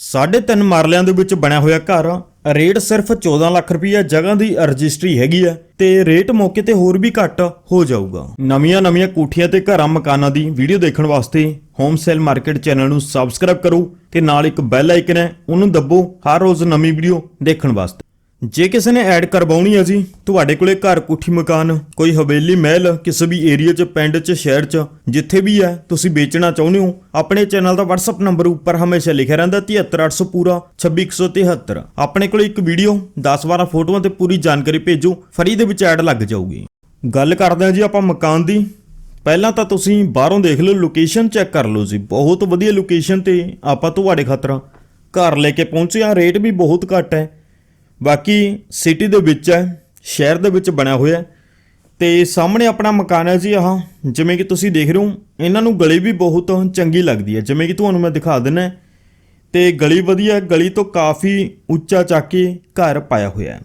ਸਾਢੇ ਤਿੰਨ ਮਰਲਿਆਂ ਦੇ ਵਿੱਚ ਬਣਿਆ ਹੋਇਆ ਘਰ, ਰੇਟ ਸਿਰਫ 14 ਲੱਖ ਰੁਪਈਆ ਜਗ੍ਹਾ ਦੀ ਰਜਿਸਟਰੀ ਹੈਗੀ ਹੈ ਤੇ ਰੇਟ ਮੌਕੇ ਤੇ ਹੋਰ ਵੀ ਘੱਟ ਹੋ ਜਾਊਗਾ। ਨਵੀਆਂ ਨਵੀਆਂ ਕੋਠੀਆਂ ਤੇ ਘਰਾਂ ਮਕਾਨਾਂ ਦੀ ਵੀਡੀਓ ਦੇਖਣ ਵਾਸਤੇ ਹੋਮ ਸੇਲ ਮਾਰਕੀਟ ਚੈਨਲ ਨੂੰ ਸਬਸਕ੍ਰਾਈਬ ਕਰੋ ਤੇ ਨਾਲ ਇੱਕ ਬੈਲ ਆਈਕਨ ਹੈ, ਉਹਨੂੰ ਦੱਬੋ ਹਰ ਰੋਜ਼ ਨਵੀਂ ਵੀਡੀਓ ਦੇਖਣ ਵਾਸਤੇ। ਜੇ ਕਿਸੇ ਨੇ ਐਡ ਕਰਵਾਉਣੀ ਹੈ ਜੀ, ਤੁਹਾਡੇ ਕੋਲੇ ਘਰ ਕੋਠੀ ਮਕਾਨ, ਕੋਈ ਹਵੇਲੀ ਮਹਿਲ, ਕਿਸੇ ਵੀ ਏਰੀਆ 'ਚ, ਪਿੰਡ 'ਚ, ਸ਼ਹਿਰ 'ਚ, ਜਿੱਥੇ ਵੀ ਹੈ, ਤੁਸੀਂ ਵੇਚਣਾ ਚਾਹੁੰਦੇ ਹੋ, ਆਪਣੇ ਚੈਨਲ ਦਾ WhatsApp ਨੰਬਰ ਉੱਪਰ ਹਮੇਸ਼ਾ ਲਿਖਿਆ ਰਹਿੰਦਾ 73800 ਪੂਰਾ 26173 ਆਪਣੇ ਕੋਲੇ ਇੱਕ ਵੀਡੀਓ 10-12 ਫੋਟੋਆਂ ਤੇ ਪੂਰੀ ਜਾਣਕਾਰੀ ਭੇਜੋ, ਫਰੀ ਦੇ ਵਿੱਚ ਐਡ ਲੱਗ ਜਾਊਗੀ। ਗੱਲ ਕਰਦੇ ਹਾਂ ਜੀ ਆਪਾਂ ਮਕਾਨ ਦੀ। ਪਹਿਲਾਂ ਤਾਂ ਤੁਸੀਂ ਬਾਹਰੋਂ ਦੇਖ ਲਓ ਲੋਕੇਸ਼ਨ ਚੈੱਕ ਕਰ ਲਓ ਜੀ। ਬਹੁਤ ਵਧੀਆ ਲੋਕੇਸ਼ਨ ਤੇ ਆਪਾਂ ਤੁਹਾਡੇ ਖਾਤਰ ਘਰ ਲੈ ਕੇ ਪਹੁੰਚੇ ਆ ਰੇਟ ਵੀ ਬਹੁਤ ਘੱਟ ਹੈ। ਬਾਕੀ ਸਿਟੀ ਦੇ ਵਿੱਚ ਹੈ, ਸ਼ਹਿਰ ਦੇ ਵਿੱਚ ਬਣਿਆ ਹੋਇਆ ਹੈ। ਤੇ ਸਾਹਮਣੇ ਆਪਣਾ ਮਕਾਨ ਹੈ ਜੀ ਆਹ, ਜਿਵੇਂ ਕਿ ਤੁਸੀਂ ਦੇਖ ਰਹੇ ਹੋ, ਇਹਨਾਂ ਨੂੰ ਗਲੀ ਵੀ ਬਹੁਤ ਚੰਗੀ ਲੱਗਦੀ ਹੈ। ਜਿਵੇਂ ਕਿ ਤੁਹਾਨੂੰ ਮੈਂ ਦਿਖਾ ਦਿੰਨਾ ਤੇ ਗਲੀ ਵਧੀਆ ਗਲੀ ਤੋਂ ਕਾਫੀ ਉੱਚਾ ਚੱਕ ਕੇ ਘਰ ਪਾਇਆ ਹੋਇਆ ਹੈ।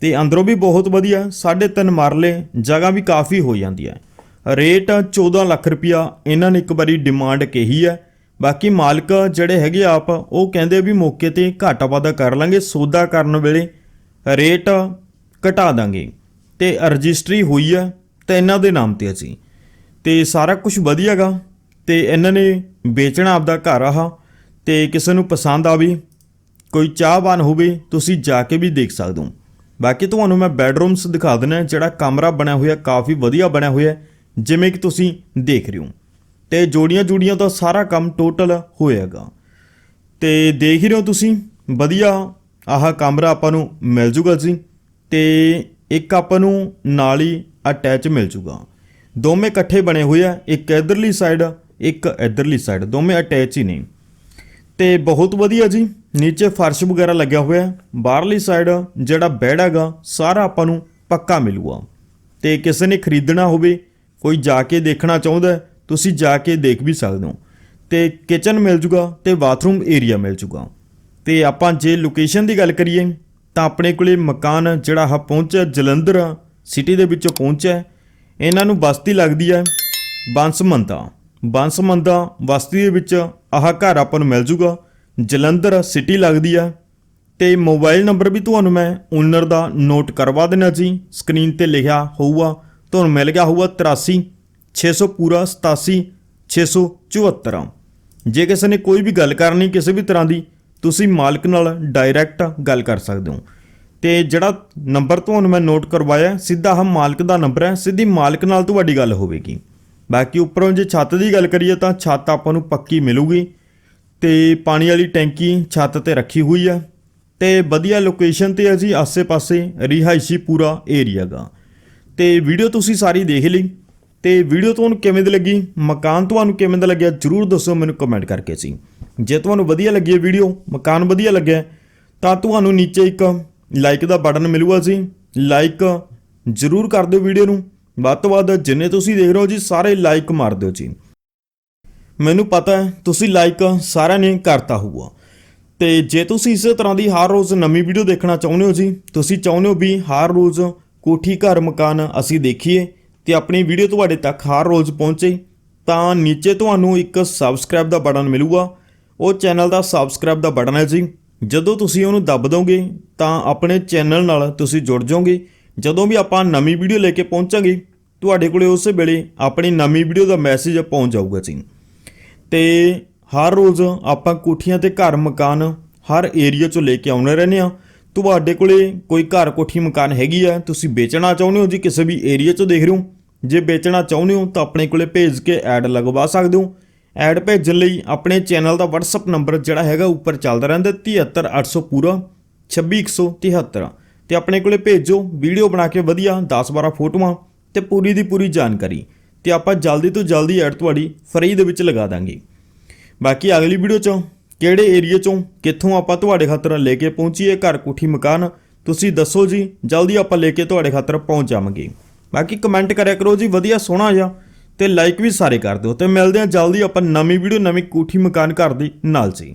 ਤੇ ਅੰਦਰੋਂ ਵੀ ਬਹੁਤ ਵਧੀਆ 3.5 ਮਰਲੇ, ਜਗ੍ਹਾ ਵੀ ਕਾਫੀ ਹੋ ਜਾਂਦੀ ਹੈ। ਰੇਟ 14 ਲੱਖ ਰੁਪਇਆ, ਇਹਨਾਂ ਨੇ ਇੱਕ ਵਾਰੀ ਡਿਮਾਂਡ ਕਹੀ ਹੈ। ਬਾਕੀ ਮਾਲਕ ਜਿਹੜੇ ਹੈਗੇ ਆਪ, ਉਹ ਕਹਿੰਦੇ ਵੀ ਮੌਕੇ ਤੇ ਘਾਟਾ ਵਾਧਾ ਕਰ ਲਾਂਗੇ, ਸੌਦਾ ਕਰਨ ਵੇਲੇ ਰੇਟ ਘਟਾ ਦਾਂਗੇ। ਤੇ ਰਜਿਸਟਰੀ ਹੋਈ ਹੈ ਤੇ ਇਹਨਾਂ ਦੇ ਨਾਮ ਤੇ ਅਸੀਂ। ਤੇ ਸਾਰਾ ਕੁਝ ਵਧੀਆਗਾ, ਤੇ ਇਹਨਾਂ ਨੇ ਵੇਚਣਾ ਆਪਦਾ ਘਰ ਆਹ। ਤੇ ਕਿਸੇ ਨੂੰ ਪਸੰਦ ਆਵੇ, ਕੋਈ ਚਾਹਵਾਨ ਹੋਵੇ, ਤੁਸੀਂ ਜਾ ਕੇ ਵੀ ਦੇਖ ਸਕਦੇ ਹੋ। ਬਾਕੀ ਤੁਹਾਨੂੰ ਮੈਂ ਬੈਡਰੂਮਸ ਦਿਖਾ ਦਿੰਦਾ, ਜਿਹੜਾ ਕਮਰਾ ਬਣਿਆ ਹੋਇਆ, ਕਾਫੀ ਵਧੀਆ ਬਣਿਆ ਹੋਇਆ, ਜਿਵੇਂ ਕਿ ਤੁਸੀਂ ਦੇਖ ਰਹੇ ਹੋ। ਤੇ ਜੋੜੀਆਂ ਜੋੜੀਆਂ ਦਾ ਸਾਰਾ ਕੰਮ ਟੋਟਲ ਹੋਏਗਾ ਤੇ ਦੇਖ ਹੀ ਰਹੇ ਹੋ ਤੁਸੀਂ, ਵਧੀਆ ਆਹ ਕਮਰਾ ਆਪਾਂ ਨੂੰ ਮਿਲ ਜੂਗਾ ਜੀ। ਤੇ ਇੱਕ ਆਪਾਂ ਨੂੰ ਨਾਲ ਹੀ ਅਟੈਚ ਮਿਲ ਜੂਗਾ। ਦੋਵੇਂ ਇਕੱਠੇ ਬਣੇ ਹੋਏ ਆ, ਇੱਕ ਇਧਰਲੀ ਸਾਈਡ ਇੱਕ ਇਧਰਲੀ ਸਾਈਡ ਦੋਵੇਂ ਅਟੈਚ ਹੀ ਨੇ। ਤੇ ਬਹੁਤ ਵਧੀਆ ਜੀ, ਨੀਚੇ ਫਰਸ਼ ਵਗੈਰਾ ਲੱਗਿਆ ਹੋਇਆ ਹੈ ਬਾਹਰਲੀ ਸਾਈਡ ਜਿਹੜਾ ਬੈਡ ਹੈਗਾ, ਸਾਰਾ ਆਪਾਂ ਨੂੰ ਪੱਕਾ ਮਿਲੂਗਾ। ਤੇ ਕਿਸੇ ਨੇ ਖਰੀਦਣਾ ਹੋਵੇ, ਕੋਈ ਜਾ ਕੇ ਦੇਖਣਾ ਚਾਹੁੰਦਾ ਤੁਸੀਂ ਜਾ ਕੇ ਦੇਖ ਵੀ ਸਕਦੇ ਹੋ। ਤੇ ਕਿਚਨ ਮਿਲ ਜੂਗਾ ਤੇ ਬਾਥਰੂਮ ਏਰੀਆ ਮਿਲ ਜੂਗਾ। ਤੇ ਆਪਾਂ ਜੇ ਲੋਕੇਸ਼ਨ ਦੀ ਗੱਲ ਕਰੀਏ, ਤਾਂ ਆਪਣੇ ਕੋਲੇ ਮਕਾਨ ਜਿਹੜਾ ਆ ਪਹੁੰਚਿਆ ਜਲੰਧਰ ਸਿਟੀ ਦੇ ਵਿੱਚੋਂ ਪਹੁੰਚਿਆ ਇਹਨਾਂ ਨੂੰ ਬਸਤੀ ਲੱਗਦੀ ਹੈ ਬੰਸਮੰਦਾ। ਬੰਸਮੰਦਾ ਬਸਤੀ ਦੇ ਵਿੱਚ ਆਹ ਘਰ ਆਪਾਂ ਨੂੰ ਮਿਲ ਜੂਗਾ। ਜਲੰਧਰ ਸਿਟੀ ਲੱਗਦੀ ਆ ਤੇ ਮੋਬਾਈਲ ਨੰਬਰ ਵੀ ਤੁਹਾਨੂੰ ਮੈਂ ਓਨਰ ਦਾ ਨੋਟ ਕਰਵਾ ਦੇਣਾ ਜੀ। ਸਕਰੀਨ ਤੇ ਲਿਖਿਆ ਹੋਊਗਾ। ਤੁਹਾਨੂੰ ਮਿਲ ਗਿਆ ਹੋਊਗਾ 83 600 ਪੂਰਾ 87 674 ਜੇ ਕਿਸੇ ਨੇ ਕੋਈ ਵੀ ਗੱਲ ਕਰਨੀ ਕਿਸੇ ਵੀ ਤਰ੍ਹਾਂ ਦੀ, ਤੁਸੀਂ ਮਾਲਕ ਨਾਲ ਡਾਇਰੈਕਟ ਗੱਲ ਕਰ ਸਕਦੇ ਹੋ। ਤੇ ਜਿਹੜਾ ਨੰਬਰ ਤੁਹਾਨੂੰ ਮੈਂ ਨੋਟ ਕਰਵਾਇਆ, ਸਿੱਧਾ ਆਹ ਮਾਲਕ ਦਾ ਨੰਬਰ ਹੈ, ਸਿੱਧੀ ਮਾਲਕ ਨਾਲ ਤੁਹਾਡੀ ਗੱਲ ਹੋਵੇਗੀ। ਬਾਕੀ ਉੱਪਰੋਂ ਜੇ ਛੱਤ ਦੀ ਗੱਲ ਕਰੀਏ ਤਾਂ ਛੱਤ ਆਪਾਂ ਨੂੰ ਪੱਕੀ ਮਿਲੂਗੀ। ਤੇ ਪਾਣੀ ਵਾਲੀ ਟੈਂਕੀ ਛੱਤ ਤੇ ਰੱਖੀ ਹੋਈ ਆ ਤੇ ਵਧੀਆ ਲੋਕੇਸ਼ਨ ਤੇ ਹੈ ਜੀ ਆਸੇ-ਪਾਸੇ ਰਿਹਾਇਸ਼ੀ ਪੂਰਾ ਏਰੀਆ ਗਾ। ਤੇ ਵੀਡੀਓ ਤੁਸੀਂ ਸਾਰੀ ਦੇਖ ਲਈ। ਤੇ ਵੀਡੀਓ ਤੁਹਾਨੂੰ ਕਿਵੇਂ ਦੀ ਲੱਗੀ? ਮਕਾਨ ਤੁਹਾਨੂੰ ਕਿਵੇਂ ਦਾ ਲੱਗਿਆ? ਜਰੂਰ ਦੱਸੋ ਮੈਨੂੰ ਕਮੈਂਟ ਕਰਕੇ ਸੀ ਜੇ ਤੁਹਾਨੂੰ ਵਧੀਆ ਲੱਗੀ ਇਹ ਵੀਡੀਓ, ਮਕਾਨ ਵਧੀਆ ਲੱਗਿਆ, ਤਾਂ ਤੁਹਾਨੂੰ ਨੀਚੇ ਇੱਕ ਲਾਈਕ ਦਾ ਬਟਨ ਮਿਲੂਗਾ ਜੀ। ਲਾਈਕ ਜਰੂਰ ਕਰ ਦਿਓ ਵੀਡੀਓ ਨੂੰ। ਵੱਧ ਤੋਂ ਵੱਧ ਜਿੰਨੇ ਤੁਸੀਂ ਦੇਖ ਰਹੇ ਹੋ ਜੀ, ਸਾਰੇ ਲਾਈਕ ਮਾਰ ਦਿਓ ਜੀ। ਮੈਨੂੰ ਪਤਾ ਹੈ, ਤੁਸੀਂ ਲਾਈਕ ਸਾਰਿਆਂ ਨੇ ਕਰਤਾ ਹੋਊਗਾ। ਤੇ ਜੇ ਤੁਸੀਂ ਇਸੇ ਤਰ੍ਹਾਂ ਦੀ ਹਰ ਰੋਜ਼ ਨਵੀਂ ਵੀਡੀਓ ਦੇਖਣਾ ਚਾਹੁੰਦੇ ਹੋ ਜੀ, ਤੁਸੀਂ ਚਾਹੁੰਦੇ ਹੋ ਵੀ ਹਰ ਰੋਜ਼ ਕੋਠੀ ਘਰ ਮਕਾਨ ਅਸੀਂ ਦੇਖੀਏ ਤੇ ਆਪਣੀ ਵੀਡੀਓ ਤੁਹਾਡੇ ਤੱਕ ਹਰ ਰੋਜ਼ ਪਹੁੰਚੇ, ਤਾਂ ਨੀਚੇ ਤੁਹਾਨੂੰ ਇੱਕ ਸਬਸਕ੍ਰਾਈਬ ਦਾ ਬਟਨ ਮਿਲੂਗਾ। ਉਹ ਚੈਨਲ ਦਾ ਸਬਸਕ੍ਰਾਈਬ ਦਾ ਬਟਨ ਹੈ ਜੀ। ਜਦੋਂ ਤੁਸੀਂ ਉਹਨੂੰ ਦੱਬ ਦੋਗੇ, ਤਾਂ ਆਪਣੇ ਚੈਨਲ ਨਾਲ ਤੁਸੀਂ ਜੁੜ ਜਾਓਗੇ। ਜਦੋਂ ਵੀ ਆਪਾਂ ਨਵੀਂ ਵੀਡੀਓ ਲੈ ਕੇ ਪਹੁੰਚਾਂਗੇ, ਤੁਹਾਡੇ ਕੋਲੇ ਉਸੇ ਵੇਲੇ ਆਪਣੀ ਨਵੀਂ ਵੀਡੀਓ ਦਾ ਮੈਸੇਜ ਪਹੁੰਚ ਜਾਊਗਾ ਜੀ। ਤੇ ਹਰ ਰੋਜ਼ ਆਪਾਂ ਕੋਠੀਆਂ ਤੇ ਘਰ ਮਕਾਨ ਹਰ ਏਰੀਆ ਚੋਂ ਲੈ ਕੇ ਆਉਣੇ ਰਹਿੰਦੇ ਆ ਤੁਹਾਡੇ ਕੋਲੇ ਕੋਈ ਘਰ ਕੋਠੀ ਮਕਾਨ ਹੈਗੀ ਆ, ਤੁਸੀਂ ਵੇਚਣਾ ਚਾਹੁੰਦੇ ਹੋ ਜੀ, ਕਿਸੇ ਵੀ ਏਰੀਆ ਚੋਂ ਦੇਖ ਰਹੇ ਹੋ। ਜੇ ਵੇਚਣਾ ਚਾਹੁੰਦੇ ਹੋ ਤਾਂ ਆਪਣੇ ਕੋਲੇ ਭੇਜ ਕੇ ਐਡ ਲਗਵਾ ਸਕਦੇ ਹੋ। ਐਡ ਭੇਜਣ ਲਈ ਆਪਣੇ ਚੈਨਲ ਦਾ WhatsApp ਨੰਬਰ ਜਿਹੜਾ ਹੈਗਾ ਉੱਪਰ ਚੱਲਦਾ ਰਹਿੰਦਾ 73800 ਪੂਰਾ 26173 ਤੇ ਆਪਣੇ ਕੋਲੇ ਭੇਜੋ, ਵੀਡੀਓ ਬਣਾ ਕੇ ਵਧੀਆ 10-12 ਫੋਟੋਆਂ ਤੇ ਪੂਰੀ ਦੀ ਪੂਰੀ ਜਾਣਕਾਰੀ। ਤੇ ਆਪਾਂ ਜਲਦੀ ਤੋਂ ਜਲਦੀ ਐਡ ਤੁਹਾਡੀ ਫਰੀ ਦੇ ਵਿੱਚ ਲਗਾ ਦਾਂਗੇ। ਬਾਕੀ ਅਗਲੀ ਵੀਡੀਓ 'ਚ ਕਿਹੜੇ ਏਰੀਆ 'ਚੋਂ ਕਿੱਥੋਂ ਆਪਾਂ ਤੁਹਾਡੇ ਖਾਤਰ ਲੈ ਕੇ ਪਹੁੰਚੀਏ ਘਰ ਕੋਠੀ ਮਕਾਨ, ਤੁਸੀਂ ਦੱਸੋ ਜੀ, ਜਲਦੀ ਆਪਾਂ ਲੈ ਕੇ ਤੁਹਾਡੇ ਖਾਤਰ ਪਹੁੰਚ ਜਾਵਾਂਗੇ। ਬਾਕੀ ਕਮੈਂਟ ਕਰਿਆ ਕਰੋ ਜੀ, ਵਧੀਆ ਸੋਹਣਾ ਜਿਹਾ ਤੇ ਲਾਈਕ ਵੀ ਸਾਰੇ ਕਰ ਦਿਓ ਤੇ ਮਿਲਦੇ ਹਾਂ ਜਲਦੀ ਆਪਾਂ ਨਵੀਂ ਵੀਡੀਓ ਨਵੀਂ ਕੋਠੀ ਮਕਾਨ ਘਰ ਦੀ ਨਾਲ ਜੀ।